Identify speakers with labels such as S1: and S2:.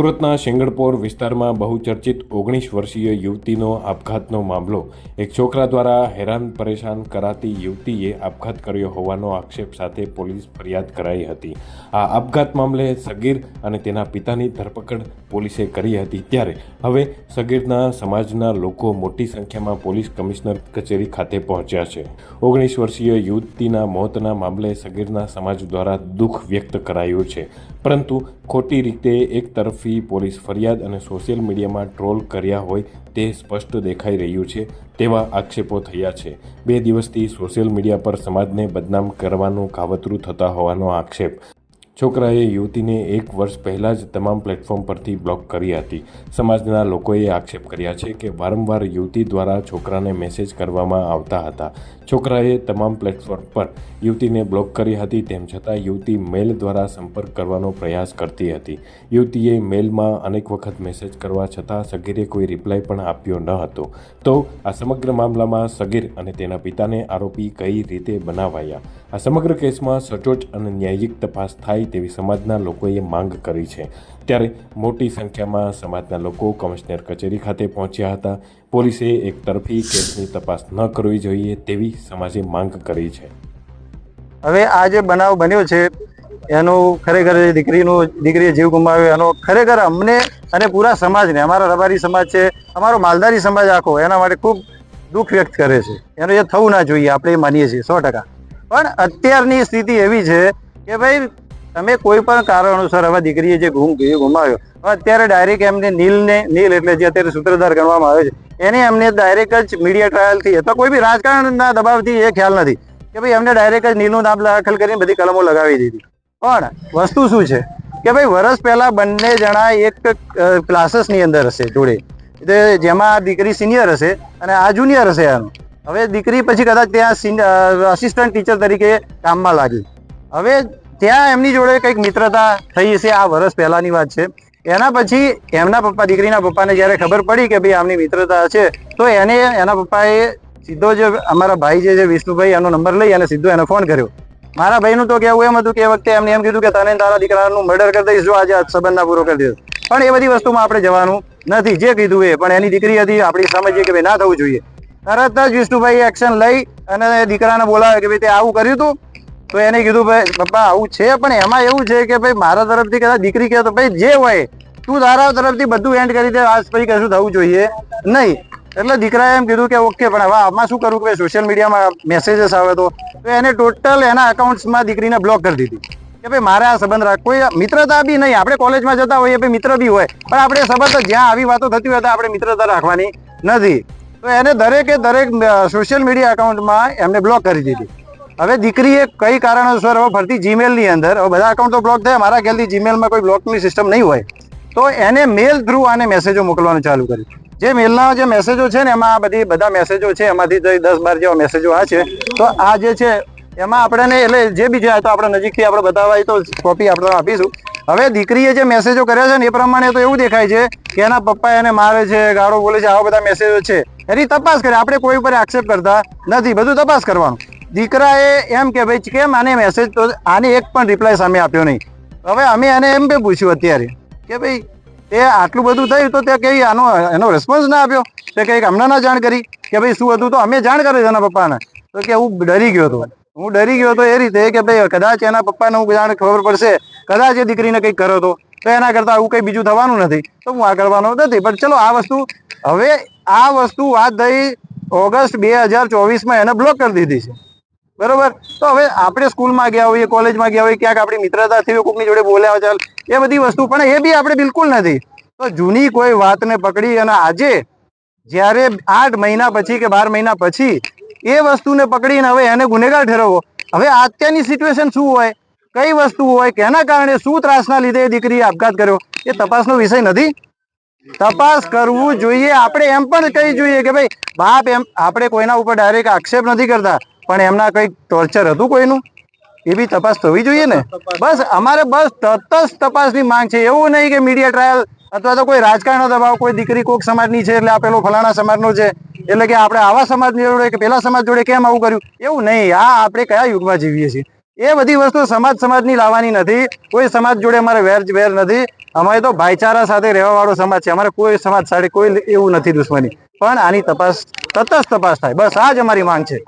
S1: સુરતના શેંગણપોર વિસ્તારમાં બહુચર્ચિત ઓગણીસ વર્ષીય યુવતીનો આપઘાતનો મામલો. એક છોકરા દ્વારા હેરાન પરેશાન કરાતી યુવતીએ આપઘાત કર્યો હોવાનો આક્ષેપ સાથે પોલીસ ફરિયાદ કરાઈ હતી. આ આપઘાત મામલે સગીર અને તેના પિતાની ધરપકડ પોલીસે કરી હતી ત્યારે. હવે સગીરના સમાજના લોકો મોટી સંખ્યામાં પોલીસ કમિશનર કચેરી ખાતે પહોંચ્યા છે. ઓગણીસ વર્ષીય યુવતીના મોતના મામલે સગીરના સમાજ દ્વારા દુઃખ વ્યક્ત કરાયું છે. પરંતુ ખોટી રીતે એક તરફી પોલીસ ફરિયાદ અને સોશિયલ મીડિયામાં ટ્રોલ કર્યા હોય તે સ્પષ્ટ દેખાઈ રહ્યું છે તેવા આક્ષેપો થયા છે. બે દિવસથી સોશિયલ મીડિયા પર સમાજને બદનામ કરવાનું કાવતરું થતા હોવાનો આક્ષેપ છોકરાએ યુવતીને એક વર્ષ પહેલાં જ તમામ પ્લેટફોર્મ પરથી બ્લોક કરી હતી. સમાજના લોકોએ આક્ષેપ કર્યા છે કે વારંવાર યુવતી દ્વારા છોકરાને મેસેજ કરવામાં આવતા હતા. છોકરાએ તમામ પ્લેટફોર્મ પર યુવતીને બ્લોક કરી હતી, તેમ છતાં યુવતી મેલ દ્વારા સંપર્ક કરવાનો પ્રયાસ કરતી હતી. યુવતીએ મેલમાં અનેક વખત મેસેજ કરવા છતાં સગીરે કોઈ રિપ્લાય પણ આપ્યો ન હતો. તો આ સમગ્ર મામલામાં સગીર અને તેના પિતાને આરોપી કઈ રીતે બનાવાયા? આ સમગ્ર કેસમાં સચોટ અને ન્યાયિક તપાસ થાય તેવી સમાજના લોકોએ માંગ કરી છે. ત્યારે મોટી સંખ્યામાં સમાજના લોકો કમિશનર કચેરી ખાતે પહોંચ્યા હતા. પોલીસે એક તરફી કેસની તપાસ ન કરવી જોઈએ તેવી સમાજે માંગ કરી છે.
S2: હવે આ જે બનાવ બન્યો છે, એનો ખરેખર દીકરીનો, દીકરીએ જીવ ગુમાવ્યો, એનો ખરેખર અમને અને પૂરા સમાજને, અમારા રબારી સમાજ છે, અમારો માલધારી સમાજ આખો, એના માટે ખૂબ દુઃખ વ્યક્ત કરે છે. એનું એ થવું ના જોઈએ, આપણે એ માનીએ છીએ, સો ટકા. પણ અત્યારની સ્થિતિ એવી છે કે ભાઈ તમે કોઈ પણ કારણોસર હવે દીકરીએ જે ગુમ ગુમાવ્યો, હવે અત્યારે ડાયરેક્ટ એમને નીલને નીલ એટલે જે અત્યારે સૂત્રધાર ગણવામાં આવે છે, એને એમને ડાયરેક્ટ જ મીડિયા ટ્રાયલથી અથવા કોઈ બી રાજકારણના દબાવથી એ ખ્યાલ નથી કે ભાઈ એમને ડાયરેક્ટ જ નીલનું નામ દાખલ કરીને બધી કલમો લગાવી દીધી. પણ વસ્તુ શું છે કે ભાઈ વર્ષ પહેલાં બંને જણા એક ક્લાસીસની અંદર હશે જોડે. એટલે જેમાં દીકરી સિનિયર હશે અને આ જુનિયર હશે આનું. હવે દીકરી પછી કદાચ ત્યાં અસિસ્ટન્ટ ટીચર તરીકે કામમાં લાગી. હવે ત્યાં એમની જોડે કંઈક મિત્રતા થઈ હશે, આ વર્ષ પહેલાંની વાત છે. એના પછી એમના પપ્પા, દીકરીના પપ્પાને જ્યારે ખબર પડી કે ભાઈ આમની મિત્રતા છે, તો એને, એના પપ્પાએ સીધો જે અમારા ભાઈ જે છે, વિષ્ણુભાઈ, એનો નંબર લઈ અને સીધો એને ફોન કર્યો. મારા ભાઈનું તો કેવું એમ હતું કે એ વખતે એમને એમ કીધું કે તને તારા દીકરાનું મર્ડર કરી દઈશ, જો આજે આ સંબંધ પૂરો કરી દઈશ. પણ એ બધી વસ્તુમાં આપણે જવાનું નથી. જે કીધું એ, પણ એની દીકરી હતી, આપણી સમજીએ કે ભાઈ ના થવું જોઈએ. તરત જ વિષ્ણુભાઈ એક્શન લઈ અને દીકરાને બોલાવે કે ભાઈ તે આવું કર્યું હતું તો એને કીધું, ભાઈ, પપ્પા, આવું છે, પણ એમાં એવું છે કે, ભાઈ, મારા તરફથી કદાચ દીકરી કે ભાઈ, જે હોય, તું તારા તરફથી બધું એન્ડ કરી દે, આજ પછી કશું થવું જોઈએ નહીં. એટલે દીકરાએ એમ કીધું કે, ઓકે, પણ હવે આમાં શું કરવું કે સોશિયલ મીડિયામાં મેસેજીસ આવે તો. એને ટોટલ એના અકાઉન્ટ્સમાં દીકરીને બ્લોક કરી દીધી. કે ભાઈ, મારે આ સંબંધ રાખ. કોઈ મિત્રતા બી નહીં. આપણે કોલેજમાં જતા હોઈએ, ભાઈ, મિત્ર બી હોય. પણ આપણે સંબંધ જ્યાં આવી વાતો થતી હોય તો આપણે મિત્રતા રાખવાની નથી. તો એને દરેકે દરેક સોશિયલ મીડિયા અકાઉન્ટમાં એમને બ્લોક કરી દીધી. હવે દીકરીએ કઈ કારણોસર હવે ફરતી જીમેલની અંદર, હવે બધા અકાઉન્ટ તો બ્લોક થયા, મારા ખ્યાલથી જીમેલમાં કોઈ બ્લોકની સિસ્ટમ નહીં હોય. તો એને મેલ થ્રુ આને મેસેજો મોકલવાનું ચાલુ કર્યું. જે મેલના જે મેસેજો છે ને, એમાં આ બધી, બધા મેસેજો છે, એમાંથી દસ બાર જેવા મેસેજો આ છે. તો આ જે છે, એમાં આપણને એટલે જે બી જાય તો આપણે નજીકથી આપણે બતાવવા તો કોપી આપણે આપીશું. હવે દીકરીએ જે મેસેજો કર્યા છે ને, એ પ્રમાણે તો એવું દેખાય છે કે એના પપ્પા એને મારે છે, ગાળો બોલે છે, આવા બધા મેસેજો છે. એની તપાસ કરે. આપણે કોઈ ઉપર આક્ષેપ કરતા નથી. બધું તપાસ કરવાનું. દીકરાએ એમ કે, ભાઈ, કેમ આને મેસેજ તો આને એક પણ રિપ્લાય સામે આપ્યો નહીં. હવે અમે એને એમ બે પૂછ્યું અત્યારે કે, ભાઈ એ આટલું બધું થયું તો તે કઈ આનો, એનો રિસ્પોન્સ ના આપ્યો? તે કંઈક હમણાં ના જાણ કરી કે, ભાઈ, શું હતું તો અમે જાણ કરી એના પપ્પાને. તો કે, હું ડરી ગયો હતો હું ડરી ગયો હતો એ રીતે કે, ભાઈ, કદાચ એના પપ્પાને હું જાણ ખબર પડશે, કદાચ એ દીકરીને કંઈક કરો હતો તો એના કરતાં આવું કંઈ બીજું થવાનું નથી. તો હું આ કરવાનો નથી. પણ ચલો, આ વસ્તુ, હવે આ વસ્તુ વાત થઈ ઓગસ્ટ બે હજાર ચોવીસમાં એને બ્લોક કરી દીધી છે. બરોબર? તો હવે આપણે સ્કૂલમાં ગયા હોઈએ, કોલેજમાં ગયા હોઈએ, ક્યાંક આપણી મિત્રતા થઈ હોય કોઈકની જોડે બોલ્યા ચાલ, એ બધી વસ્તુ, પણ એ બી આપણે બિલકુલ નથી. તો જૂની કોઈ વાતને પકડી અને આજે, જ્યારે આઠ મહિના પછી કે બાર મહિના પછી, એ વસ્તુને પકડીને હવે એને ગુનેગાર ઠેરવવો. હવે અત્યારની સિચ્યુએશન શું હોય? કઈ વસ્તુ હોય? કેના કારણે શું ત્રાસના લીધે એ દીકરીએ આપઘાત કર્યો? એ તપાસનો વિષય નથી. તપાસ કરવું જોઈએ. આપણે એમ પણ કહી જોઈએ કે ભાઈ, બાપ એમ, આપણે કોઈના ઉપર ડાયરેક્ટ આક્ષેપ નથી કરતા. પણ એમના કંઈક ટોર્ચર હતું કોઈનું? એ બી તપાસ થવી જોઈએ ને? બસ, અમારે બસ તટસ્થ તપાસની માંગ છે. એવું નહીં કે મીડિયા ટ્રાયલ અથવા તો કોઈ રાજકારણનો દબાવ, કોઈ દીકરી કોક સમાજની છે એટલે આ ફલાણા સમાજનો છે. એટલે કે આપણે આવા સમાજ જોડે કે પેલા સમાજ જોડે કેમ આવું કર્યું? એવું નહીં. આ આપણે કયા યુગમાં જીવીએ છીએ? એ બધી વસ્તુ સમાજ સમાજની લાવવાની નથી. કોઈ સમાજ જોડે અમારે વેર વેર નથી. અમારે તો ભાઈચારા સાથે રહેવાવાળો સમાજ છે. અમારે કોઈ સમાજ સાથે કોઈ એવું નથી દુશ્મની. પણ આની તપાસ, તટસ્થ તપાસ થાય. બસ, આ જ અમારી માંગ છે.